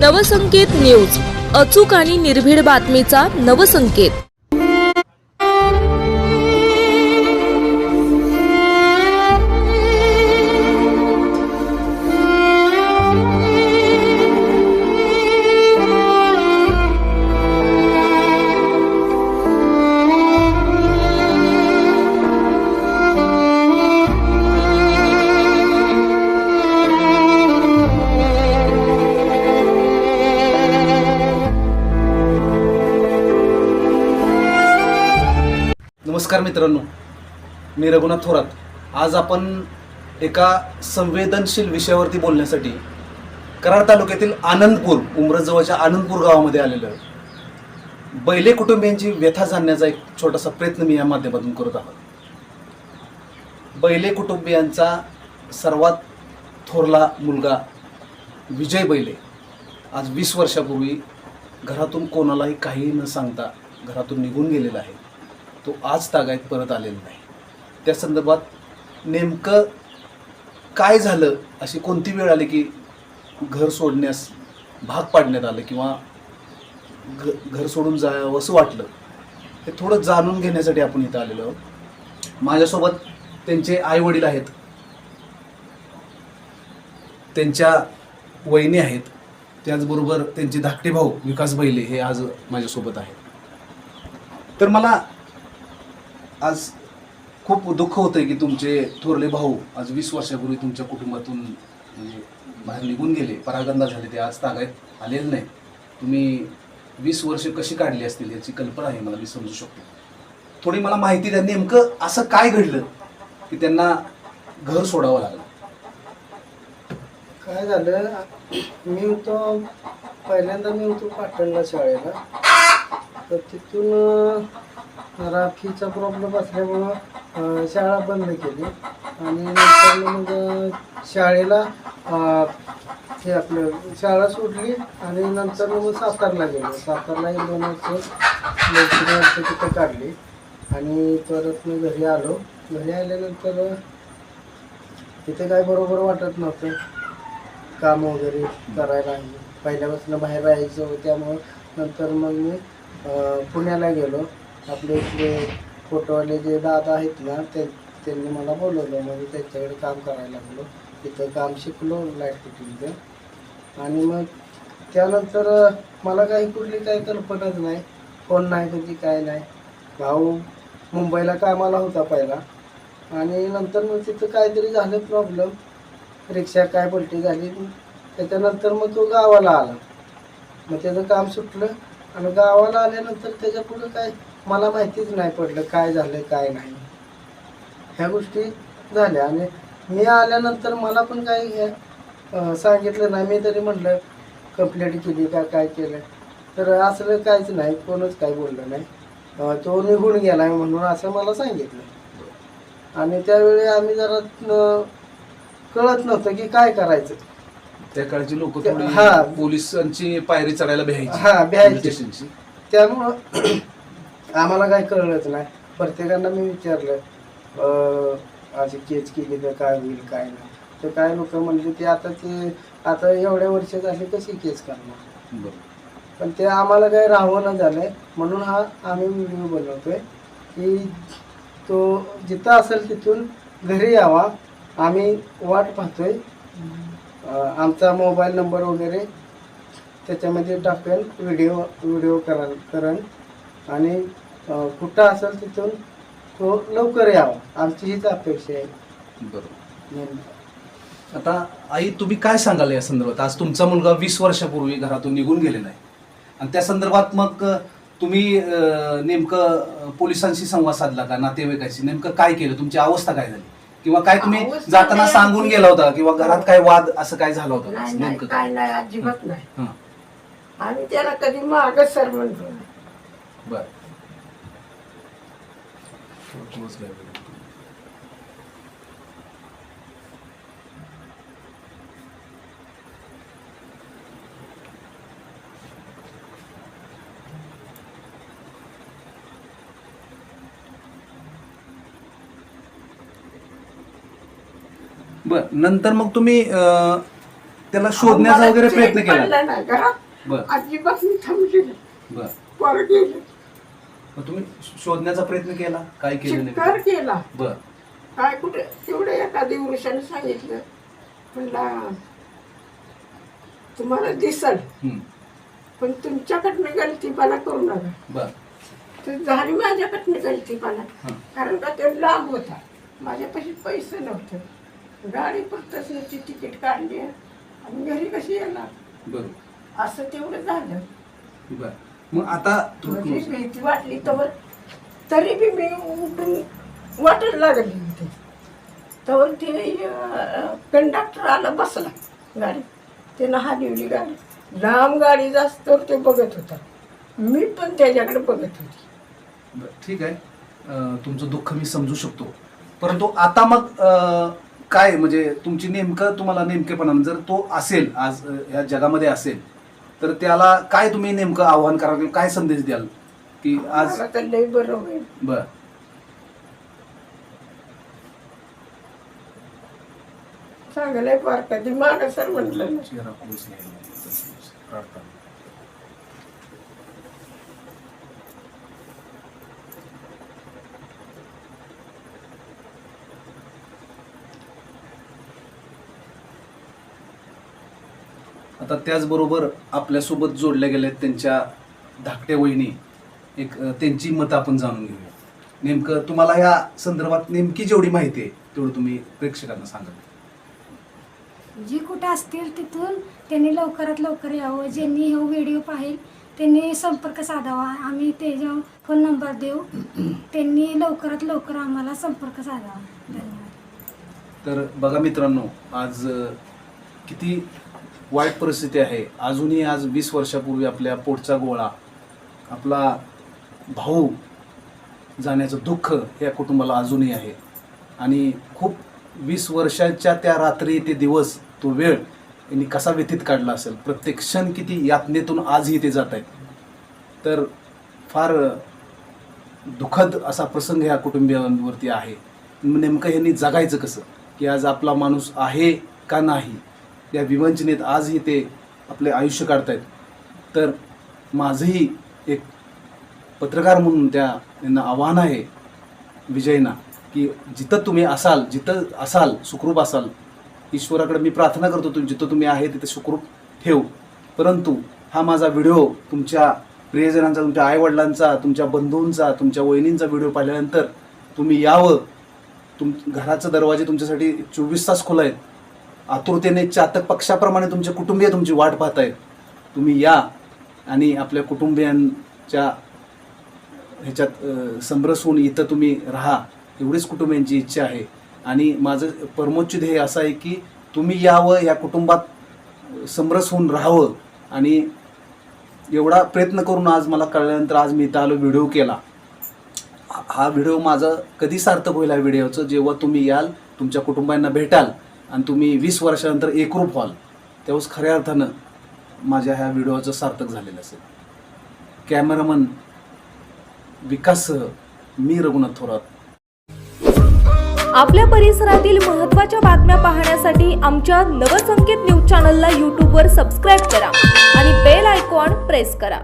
Navsanket news अचूक आणि निर्भीड बातमीचा नवसंकेत. नमस्कार मित्रांनो. मी रघुनाथ थोरात. आज आपण एका संवेदनशील विषयावरती बोलण्यासाठी कराड तालुक्यातील आनंदपूर उमरजवळच्या आनंदपूर गावामध्ये आलेलो आहे. बैले कुटुंबियांची व्यथा जाणण्याचा एक छोटासा प्रयत्न मी या माध्यमातून करत आहोत. बैले कुटुंबियांचा सर्वात थोरला मुलगा विजय बैले. आज वीस वर्षापूर्वी घरातून कोणालाही काही न सांगता घरातून निघून गेलेला आहे. तो आज तागायत परत आलेला नाही. त्या संदर्भात नेमकं काय झालं अशी कोणती वेळ आली की घर सोडण्यास भाग पाडण्यात आलं किंवा घ घर सोडून जावं असं वाटलं हे थोडं जाणून घेण्यासाठी आपण इथं आलेलो आहोत. माझ्यासोबत त्यांचे आई वडील आहेत. त्यांच्या वहिनी आहेत. त्याचबरोबर त्यांचे धाकटे भाऊ विकास बैले हे आज माझ्यासोबत आहेत. तर मला आज खूप दुःख होतंय की तुमचे थोरले भाऊ आज वीस वर्षापूर्वी तुमच्या कुटुंबातून म्हणजे बाहेर निघून गेले परागंदा झाले ते आज तागायत आलेले नाही तुम्ही वीस वर्ष कशी काढली असतील याची कल्पना आहे मला मी समजू शकतो. थोडी मला माहिती द्या नेमकं असं काय घडलं की त्यांना घर सोडावं लागलं? काय झालं मी होतो पहिल्यांदा मी होतो पाटणला शाळेला. तर तिथून राखीचा प्रॉब्लेम असल्यामुळं शाळा बंद केली. आणि नंतर मग शाळेला हे आपलं शाळा सोडली आणि नंतर मग सातारला गेलो. सातारला एक दोन वर्ष दोन वर्ष तिथं काढली. आणि परत मी घरी आलो. घरी आल्यानंतर तिथे काय बरोबर वाटत नव्हतं. काम वगैरे करायला पहिल्यापासून बाहेर राहायचं. त्यामुळं नंतर मग मी पुण्याला गेलो. आपले इथले फोटोवाले जे दादा आहेत ना ते त्यांनी मला बोलवलं. मग त्यांच्याकडे काम करायला लागलो. तिथं काम शिकलो लाइट फिटिंगचं आणि मग त्यानंतर मला काही कुठली काही कल्पनाच नाही. कोण नाही कधी काय नाही. भाऊ मुंबईला कामाला होता पहिला. आणि नंतर मग तिथं काहीतरी झालं प्रॉब्लेम रिक्षा काय पलटी झाली. त्याच्यानंतर मग तो गावाला आला. मग त्याचं काम सुटलं. आणि गावाला आल्यानंतर त्याच्या पुढे काय मला माहितीच नाही पडलं काय झालं काय नाही. ह्या गोष्टी झाल्या. आणि मी आल्यानंतर मला पण काही हे, सांगितलं नाही. मी तरी म्हटलं कंप्लेंट केली का काय केलं? तर असलं काहीच नाही. कोणच काही बोललं नाही. तो निघून गेला म्हणून असं मला सांगितलं. आणि त्यावेळी आम्ही जरा कळत नव्हतं की काय करायचं. त्या काळची लोक हा. पोलिसांची पायरी चढायला हा, भ्यायची. स्टेशनची त्यामुळं आम्हाला काही कळलंच नाही. प्रत्येकांना मी विचारलं अं, अशी केस केली तर काय होईल काय नाही. तर काय लोक म्हणले ते आता ते आता एवढ्या वर्ष झाली कशी केस करणार? बरोबर. पण ते आम्हाला काही राहवणं झालंय. म्हणून हा आम्ही व्हिडिओ बनवतोय की तो जिथं असेल तिथून घरी यावा. आम्ही वाट पाहतोय. आमचा मोबाईल नंबर वगैरे त्याच्यामध्ये टाकेल व्हिडिओ व्हिडिओ कराल करण. आणि कुठं असेल तिथून तो लवकर यावा. आमची हीच अपेक्षा आहे. बरोबर. आता आई तुम्ही काय सांगाल या संदर्भात? आज तुमचा मुलगा वीस वर्षापूर्वी घरातून निघून गेलेला आहे. आणि त्या संदर्भात मग तुम्ही नेमकं पोलिसांशी संवाद साधला का? नातेवाईकांशी? नेमकं काय केलं? तुमची अवस्था काय झाली? किंवा काय तुम्ही जाताना काय सांगून गेला होता किंवा घरात काय वाद असं काय झालं होतं? नाही नाही नेमकं काय? नाही अजिबात नाही. हां. आम्ही त्याला कधी मागच सर म्हणतो बर. बर नंतर मग तुम्ही अं, त्याला शोधण्याचा मला वगैरे प्रयत्न केला. बर. अजिबात मी थांबली नाही. बर. वर गेले. मग तुम्ही शोधण्याचा प्रयत्न केला? काय केलं नाही? केला. बर. काय कुठे? तेवढे एखादी वृषाने सांगितलं. म्हणला तुम्हाला दिसल हम्म. पण तुमच्याकडनं गलतीपणा करू नका. बर. तर झाली माझ्याकडनं गलतीपणा. हं. कारण का? ते लाभ होता. माझ्यापाशी पैसे नव्हते. गाडी प्रत्यक्षाची तिकीट काढली. आणि घरी कशी येणार? बर असं तेवढं झालं. बर. मग आता म्हणजे तू- भीती वाटली तर तरी बी मी उठून वाटायला लागली होती तर ते कंडक्टर आला बसला गाडी. त्यानं हालवली गाडी. लांब गाडी जास्त तर ते बघत होता. मी पण त्याच्याकडे बघत होती. बर, ठीक आहे. अं, तुमचं दुःख मी समजू शकतो. परंतु आता मग अं, काय म्हणजे तुमची नेमकं तुम्हाला नेमकेपणा जर तो असेल आज या जगामध्ये असेल तर त्याला काय तुम्ही नेमकं आव्हान कराल किंवा काय संदेश द्याल? की आज मला तर बरं होईल. बर. चांगलंय फार कधी म्हटलं ना चेहरा पुरुष आहे. प्रार्थना. आता त्याचबरोबर आपल्यासोबत जोडल्या गेल्या त्यांच्या धाकट्या वहिनी. एक त्यांची मतं आपण जाणून घेऊया. नेमकं तुम्हाला या संदर्भात नेमकी जेवढी माहिती आहे तेवढं तुम्ही प्रेक्षकांना सांगा. जी कुठे असतील तिथून त्यांनी लवकरात लवकर यावं ज्यांनी हा व्हिडिओ पाहिल त्यांनी संपर्क साधावा. आम्ही त्याच्यावर फोन नंबर देऊ. त्यांनी लवकरात लवकर आम्हाला संपर्क साधावा. धन्यवाद. तर बघा मित्रांनो आज किती वाईट परिस्थिती आहे. अजूनही आज वीस वर्षापूर्वी आपल्या पोटचा गोळा आपला भाऊ जाण्याचं दुःख या कुटुंबाला अजूनही आहे. आणि खूप वीस वर्षाच्या त्या रात्री ते दिवस तो वेळ यांनी कसा व्यतीत काढला असेल? प्रत्येक क्षण किती यातनेतून आजही ते जात आहेत. तर फार दुःखद असा प्रसंग ह्या कुटुंबियांवरती आहे. नेमकं ह्यांनी जगायचं कसं? की आज आपला माणूस आहे का नाही? या विवंचनेत आजही ते आपले आयुष्य काढतायत. तर माझंही एक पत्रकार म्हणून त्या यांना आव्हान आहे विजयना की जिथं तुम्ही असाल जिथं असाल सुखरूप असाल ईश्वराकडे मी प्रार्थना करतो तुम्ही जिथं तुम्ही आहे तिथं सुखरूप ठेव. परंतु हा माझा व्हिडिओ तुमच्या प्रियजनांचा तुमच्या आईवडिलांचा तुमच्या बंधूंचा तुमच्या वहिनींचा व्हिडिओ पाहिल्यानंतर तुम्ही यावं. तुम घराचं दरवाजे तुमच्यासाठी चोवीस तास खुला आहेत. आतुरतेने चातक पक्षाप्रमाणे तुमचे कुटुंबीय तुमची वाट पाहत आहेत तुम्ही या आणि आपल्या कुटुंबियांच्या ह्याच्यात समरस होऊन इथं तुम्ही राहा. एवढीच कुटुंबियांची इच्छा आहे. आणि माझं परमोच्च ध्येय असं आहे की तुम्ही यावं या कुटुंबात समरस होऊन राहावं. आणि एवढा प्रयत्न करून आज मला कळल्यानंतर आज मी इथं आलो व्हिडिओ केला. हा- व्हिडिओ माझा कधी सार्थक होईल या व्हिडिओचं? जेव्हा तुम्ही याल तुमच्या कुटुंबांना भेटाल आणि तुम्ही वीस वर्षानंतर एकरूप व्हाल तेव्हाच खऱ्या अर्थानं माझ्या ह्या व्हिडिओचं सार्थक झालेलं असेल. कॅमेरामन विकाससह मी रघुनाथ थोरात. आपल्या परिसरातील महत्त्वाच्या बातम्या पाहण्यासाठी आमच्या नवसंकेत न्यूज चॅनलला यूट्यूबवर सबस्क्राईब करा आणि बेल आयकॉन प्रेस करा.